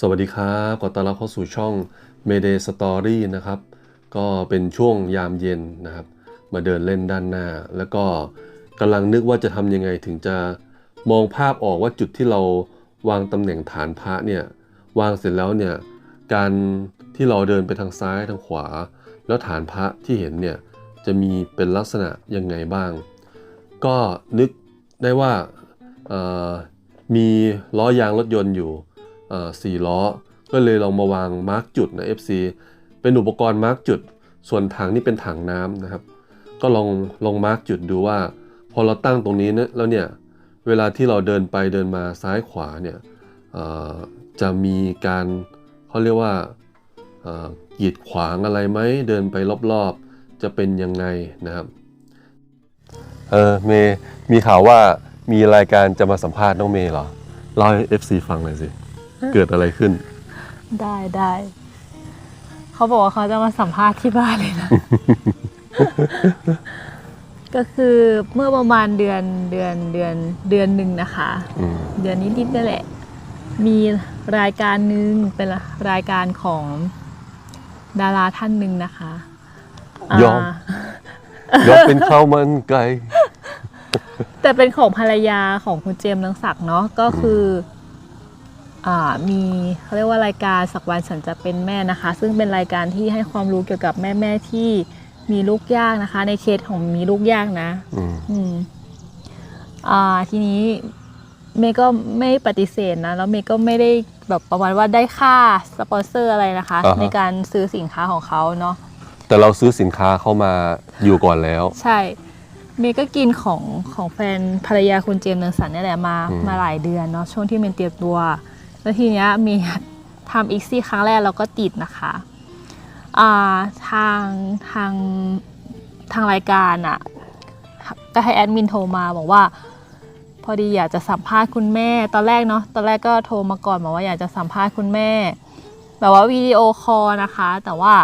สวัสดีครับขอต้อนรับเข้าสู่ช่อง Mayday Story นะครับ ก็เป็นช่วงยามเย็นนะครับ มาเดินเล่นด้านหน้า แล้วก็กำลังนึกว่าจะทำยังไงถึงจะมองภาพออกว่าจุดที่เราวางตำแหน่งฐานพระเนี่ยวางเสร็จแล้วเนี่ยการที่เราเดินไปทางซ้ายทางขวา แล้วฐานพระที่เห็นเนี่ยจะมีเป็นลักษณะยังไงบ้าง ก็นึกได้ว่ามีล้อยางรถยนต์อยู่ สี่ล้อ ก็เลยลองมาวางมาร์กจุดนะ FC เป็นอุปกรณ์มาร์กจุด ส่วนถังนี่เป็นถังน้ำนะครับ ก็ลองลองมาร์กจุดดูว่า พอเราตั้งตรงนี้นี่ยแล้วเนี่ยเวลาที่เราเดินไปเดินมาซ้ายขวาเนี่ยจะมีการเขาเรียกว่ากีดขวางอะไรไหมเดินไปรอบๆ จะเป็นยังไงนะครับเออเมย์มีข่าวว่ามีรายการจะมาสัมภาษณ์น้องเมย์เหรอเล่าให้ FC ฟังหน่อยสิ เกิดอะไรขึ้น ได้ได้เขาบอกว่าเขาจะมาสัมภาษณ์ที่บ้านเลยนะ ก็คือเมื่อประมาณเดือนเดือนเดือนเดือนหนึ่งนะคะ อืมเดือนนิดๆนั่นแหละ มีรายการหนึ่งเป็นรายการของดาราท่านหนึ่งนะคะยอมายกเป็นข้าวมันไก่แต่เป็นของภรรยาของคุณเจมส์นังศักดิ์เนาะก็คืออ่า มีเขาเรียกว่ารายการสักวันฉันจะเป็นแม่นะคะ ซึ่งเป็นรายการที่ให้ความรู้เกี่ยวกับแม่แม่ๆที่มีลูกยากนะคะ ในเคสของมีลูกยากนะอืมอืมอ่าทีนี้เมย์ก็ไม่ปฏิเสธนะ แล้วเมย์ก็ไม่ได้แบบประมาณว่าได้ค่าสปอนเซอร์อะไรนะคะในการซื้อสินค้าของเขาเนาะแต่เราซื้อสินค้าเข้ามาอยู่ก่อนแล้ว ใช่ เมย์ก็กินของของแฟนภรรยาคุณเจมส์เนืองสันเนี่ยแหละมาอืม มาหลายเดือนเนาะช่วงที่เมย์เตรียมตัว แล้วทีเนี้ยเมย์ทำอีกซี่ครั้งแรกเราก็ติดนะคะอ่าทางทางทางรายการอะ่ะก็ให้แอดมินโทรมาบอกว่า พอดีอยากจะสัมภาษณ์คุณแม่ ตอนแรกเนาะตอนแรกก็โทรมาก่อนบอกว่าอยากจะสัมภาษณ์คุณแม่ แบบว่าวิดีโอคอลนะคะ แต่ว่า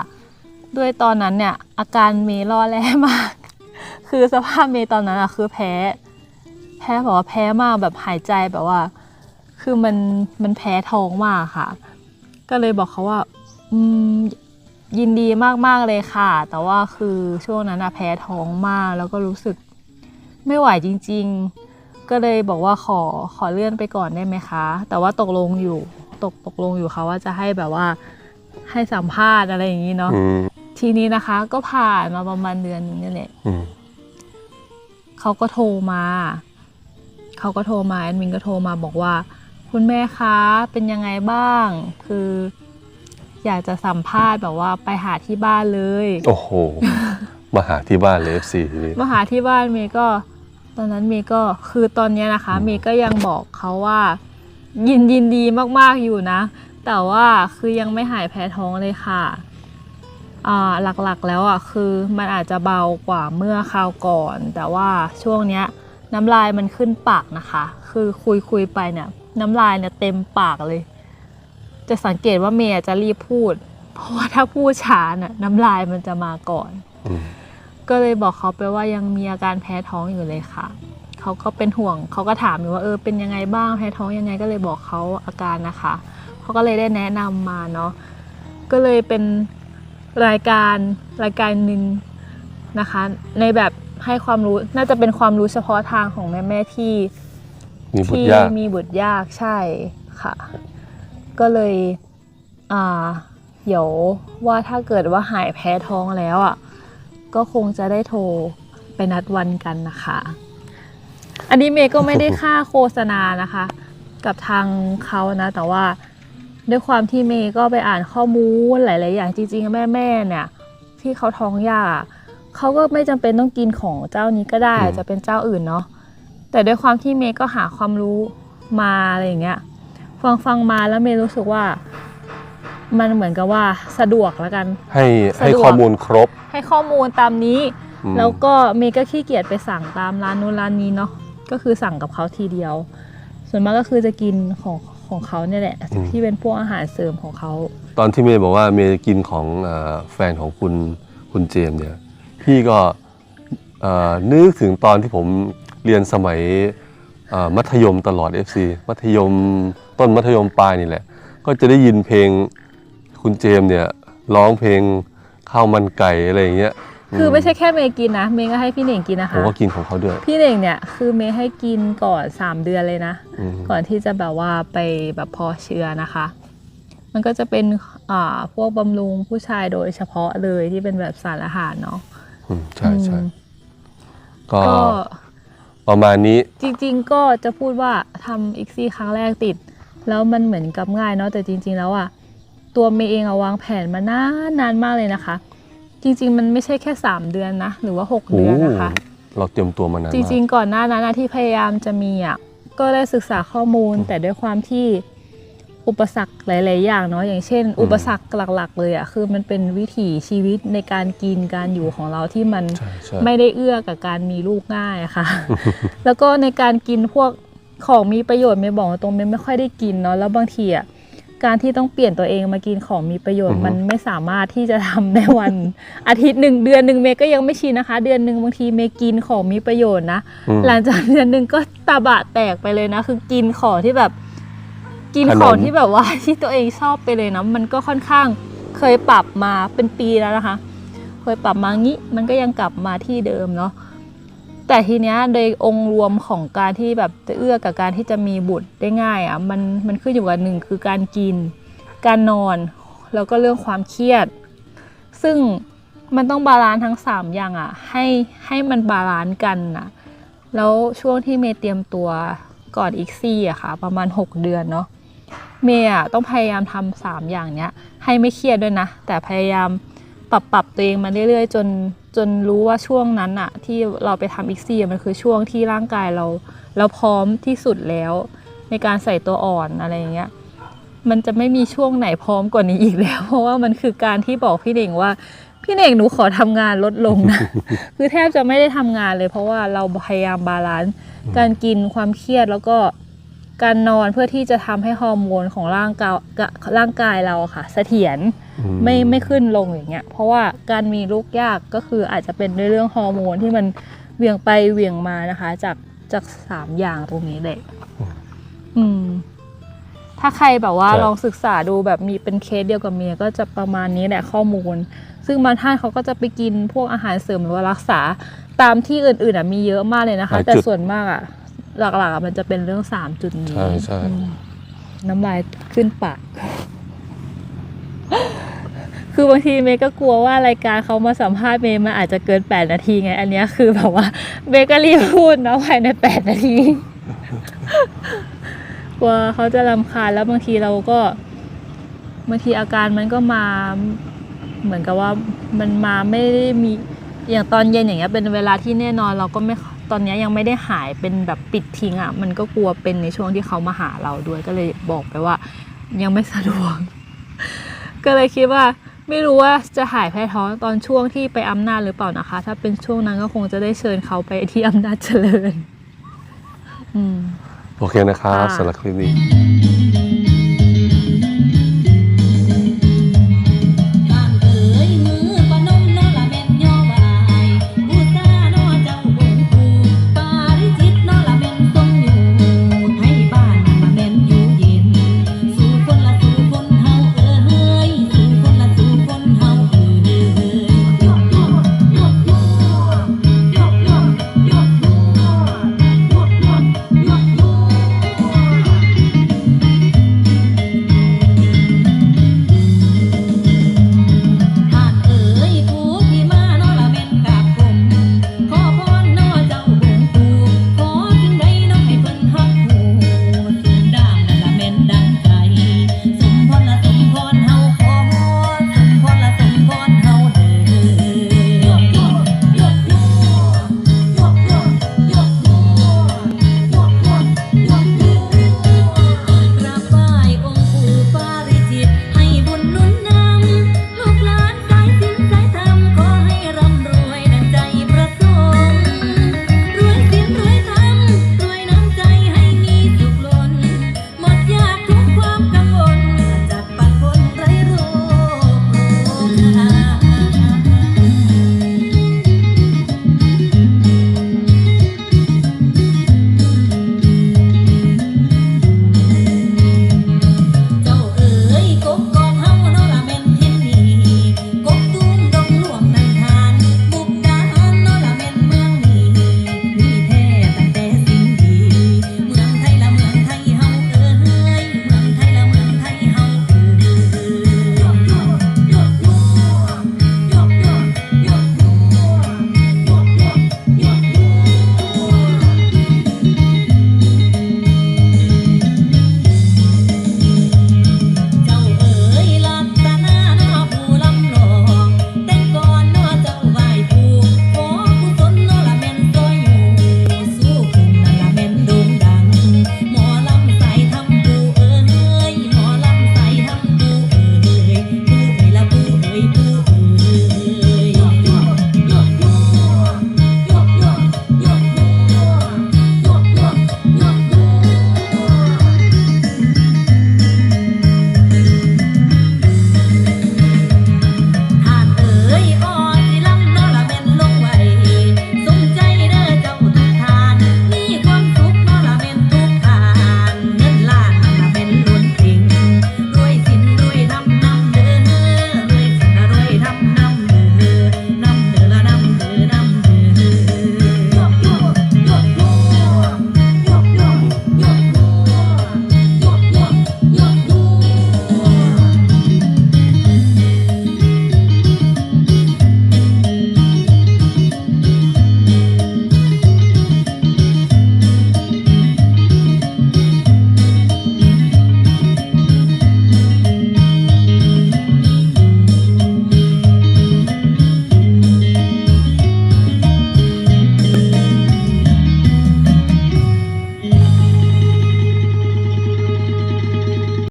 ด้วยตอนนั้นเนี่ยอาการเมย์ร่อแร่มาก คือสภาพเมย์ตอนนั้นอะคือแพ้ แพ้แบบว่าแพ้มากแบบหายใจแบบว่า คือมันมันแพ้ท้องมากค่ะ ก็เลยบอกเขาว่าอืมยินดีมากๆเลยค่ะ แต่ว่าคือช่วงนั้นอะแพ้ท้องมากแล้วก็รู้สึกไม่ไหวจริง ๆ ก็เลยบอกว่าขอขอเลื่อนไปก่อนได้ไหมคะ แต่ว่าตกลงอยู่ตกตกลงอยู่ค่ะว่าจะให้แบบว่าให้สัมภาษณ์อะไรอย่างนี้เนาะอืมทีนี้นะคะ ก็ผ่านมาประมาณเดือนหนึงนี่แหละอืมเขาก็โทรมา เขาก็โทรมาแอดมินก็โทรมาบอกว่า คุณแม่คะเป็นยังไงบ้าง คือ อยากจะสัมภาษณ์แบบว่าไปหาที่บ้านเลย โอ้โห มาหาที่บ้านเลย FC ทีนี้มาหาที่บ้านเมย์ก็ ตอนนั้นเมย์ก็คือตอนเนี้ยนะคะเมย์ก็ยังบอกเขาว่า ยินยินดีมากๆอยู่นะ แต่ว่าคือยังไม่หายแพ้ท้องเลยค่ะอ่าหลักๆแล้วอะคือมันอาจจะเบากว่าเมื่อคราวก่อน แต่ว่าช่วงเนี้ยน้ำลายมันขึ้นปากนะคะ คือคุยคุยๆไปเนี่ย น้ำลายเนี่ยเต็มปากเลย จะสังเกตว่าเมย์จะรีบพูด เพราะว่าถ้าพูดช้าน่ะน้ำลายมันจะมาก่อนอืมก็เลยบอกเขาไปว่ายังมีอาการแพ้ท้องอยู่เลยค่ะ เขาก็เป็นห่วง เขาก็ถามอยู่ว่าเออเป็นยังไงบ้างแพ้ท้องยังไงก็เลยบอกเขาอาการนะคะ เขาก็เลยได้แนะนำมาเนาะ ก็เลยเป็นรายการรายการหนึ่งนะคะ ในแบบให้ความรู้น่าจะเป็นความรู้เฉพาะทางของแม่แม่ๆที่ มีบุตที่รยากมีบุตรยากใช่ค่ะ ก็เลยอ่าเดี๋ยวว่าถ้าเกิดว่าหายแพ้ท้องแล้วอะก็คงจะได้โทรไปนัดวันกันนะคะ อันนี้เมย์ก็ไม่ได้ค่าโฆษณานะคะ กับทางเขานะ แต่ว่าด้วยความที่เมย์ก็ไปอ่านข้อมูลหลาย ๆ อย่างจริง ๆ แม่ ๆ เนี่ย ที่เขาท้องยากอะเขาก็ไม่จำเป็นต้องกินของเจ้านี้ก็ได้อืมจะเป็นเจ้าอื่นเนาะ แต่ด้วยความที่เมย์ก็หาความรู้มาอะไรอย่างเงี้ยฟังฟังๆมาแล้วเมย์รู้สึกว่า มันเหมือนกับว่าสะดวกแล้วกัน ให้ให้สะดวกข้อมูลครบ ให้ข้อมูลตามนี้อืมแล้วก็เมย์ก็ขี้เกียจไปสั่งตามร้านนู้นร้านนี้เนาะก็คือสั่งกับเขาทีเดียว ส่วนมากก็คือจะกินของของเขาเนี่ยแหละ ที่เป็นพวกอาหารเสริมของเขา ตอนที่เมย์บอกว่าเมย์กินของเอ่อแฟนของคุณคุณเจมส์เนี่ยพี่ก็เอ่อนึกถึงตอนที่ผม เรียนสมัยเอ่อมัธยมตลอด FC มัธยมต้นมัธยมปลายนี่แหละ ก็จะได้ยินเพลงคุณเจมส์เนี่ยร้องเพลงข้าวมันไก่อะไรอย่างเงี้ยคือไม่ใช่แค่เมย์กินนะ เมย์ก็ให้พี่เหน่งกินนะผมคะก็กินของเขาด้วย พี่เหน่งเนี่ยคือเมย์ให้กินก่อน 3 เดือนเลยนะอืมก่อนที่จะแบบว่าไปแบบเพอเชื้อนะคะ มันก็จะเป็นอ่าพวกบำรุงผู้ชายโดยเฉพาะเลยที่เป็นแบบสารอาหารเนาะอืมใช่ใช่อืมก็ก็ ประมาณนี้ จริงๆก็จะพูดว่าทำอีกซี่ครั้งแรกติด แล้วมันเหมือนกับง่ายเนาะแต่จริง ๆ แล้วอะตัวเมย์เองอะวางแผนมานานนานมากเลยนะคะ จริง ๆ มันไม่ใช่แค่ 3 เดือนนะ หรือว่า6โอ้เดือนนะคะ เราเตรียมตัวมานานจมากริง ๆ ก่อนหน้านั้นอะที่พยายามจะมีอะก็ได้ศึกษาข้อมูลแต่ด้วยความที่ อุปสรรคหลาย ๆ อย่างเนาะอย่างเช่น อุปสรรคหลัก ๆ เลยอะคือมันเป็นวิถีชีวิตในการกินการอยู่ของเราที่มันใช่ใช่ ไม่ได้เอื้อกับการมีลูกง่ายอะค่ะ แล้วก็ในการกินพวกของมีประโยชน์ไม่บอกตรงไม่ไม่ค่อยได้กินเนาะแล้วบางทีอะการที่ต้องเปลี่ยนตัวเองมากินของมีประโยชน์มันไม่สามารถที่จะทำในวัน อาทิตย์หนึ่งเดือนหนึ่งเมย์ก็ยังไม่ชินนะคะ เดือนหนึ่งบางทีเมย์กินของมีประโยชน์นะ อืม หลังจากเดือนหนึ่งก็ตาบะแตกไปเลยนะ คือกินของที่แบบ กินขนมของที่แบบว่า ที่ตัวเองชอบไปเลยนะมันก็ค่อนข้างเคยปรับมาเป็นปีแล้วนะคะ เคยปรับมางี้มันก็ยังกลับมาที่เดิมเนาะแต่ทีเนี้ยโดยองค์รวมของการที่แบบจะเอื้อกับการที่จะมีบุตรได้ง่ายอะ่ะมันมันขึ้นอยู่กับหนึ่งคือการกิน การนอน แล้วก็เรื่องความเครียด ซึ่งมันต้องบาลานซ์ทั้ง 3 อย่างอะ่ะให้ให้มันบาลานซ์กันนะแล้วช่วงที่เมย์เตรียมตัวก่อนอีกซี่อะค่ะ ประมาณ 6 เดือนเนาะ เมย์อต้องพยายามทำสามอย่างเนี้ย ให้ไม่เครียดด้วยนะ แต่พยายามปรับปรับตัวเองมาเรื่อยๆ จนจนรู้ว่าช่วงนั้นอะที่เราไปทำอีกซี่มันคือช่วงที่ร่างกายเรา เราพร้อมที่สุดแล้ว ในการใส่ตัวอ่อนอะไรอย่างเงี้ยมันจะไม่มีช่วงไหนพร้อมกว่านี้อีกแล้ว เพราะว่ามันคือการที่บอกพี่เน่งว่า พี่เน่งหนูขอทำงานลดลงนะคือแทบจะไม่ได้ทำงานเลย เพราะว่าเราพยายามบาลานซ์การกินความเครียดแล้วก็ การนอนเพื่อที่จะทำให้ฮอร์โมนของร่างกายร่างกายเราอะค่ะเสถียรอืไม่ไม่ขึ้นลงอย่างเงี้ยเพราะว่าการมีลูกยากก็คืออาจจะเป็นในเรื่องฮอร์โมนที่มันเหวี่ยงไปเหวี่ยงมานะคะ จากจากสามอย่างตรงนี้เลยอืม ถ้าใครแบบว่าใช่ลองศึกษาดูแบบมีเป็นเคสเดียวกับเมียก็จะประมาณนี้แหละข้อมูล ซึ่งบางท่านเขาก็จะไปกินพวกอาหารเสริมหรือว่ารักษาตามที่อื่นๆอะมีเยอะมากเลยนะคะหลายจุดแต่ส่วนมากอะ หลักๆอะมันจะเป็นเรื่องสามจุดนี้ใช่ใช่อืมน้ำลายขึ้นปาก คือบางทีเมย์ก็กลัวว่ารายการเขามาสัมภาษณ์เมย์มันอาจจะเกิน8นาทีไง อันเนี้ยคือแบบว่าเมย์ก็รีบพูดเนาะภายใน8นาที กลัวเขาจะรำคาญแล้วบางทีเราก็บางทีอาการมันก็มาเหมือนกับว่ามันมาไม่ได้มีอย่างตอนเย็นอย่างเงี้ยเป็นเวลาที่แน่นอนเราก็ไม่ ตอนนี้ยังไม่ได้หายเป็นแบบปิดทิ้งอะ่ะ มันก็กลัวเป็นในช่วงที่เขามาหาเราด้วยก็เลยบอกไปว่า ยังไม่สะดวก ก็เลยคิดว่า ไม่รู้ว่าจะหายแพ้ท้องตอนช่วงที่ไปอำนาจหรือเปล่านะคะ ถ้าเป็นช่วงนั้นก็คงจะได้เชิญเขาไปที่อำนาจเจริญ อืม โอเคนะครับสำหรับคลิปนี้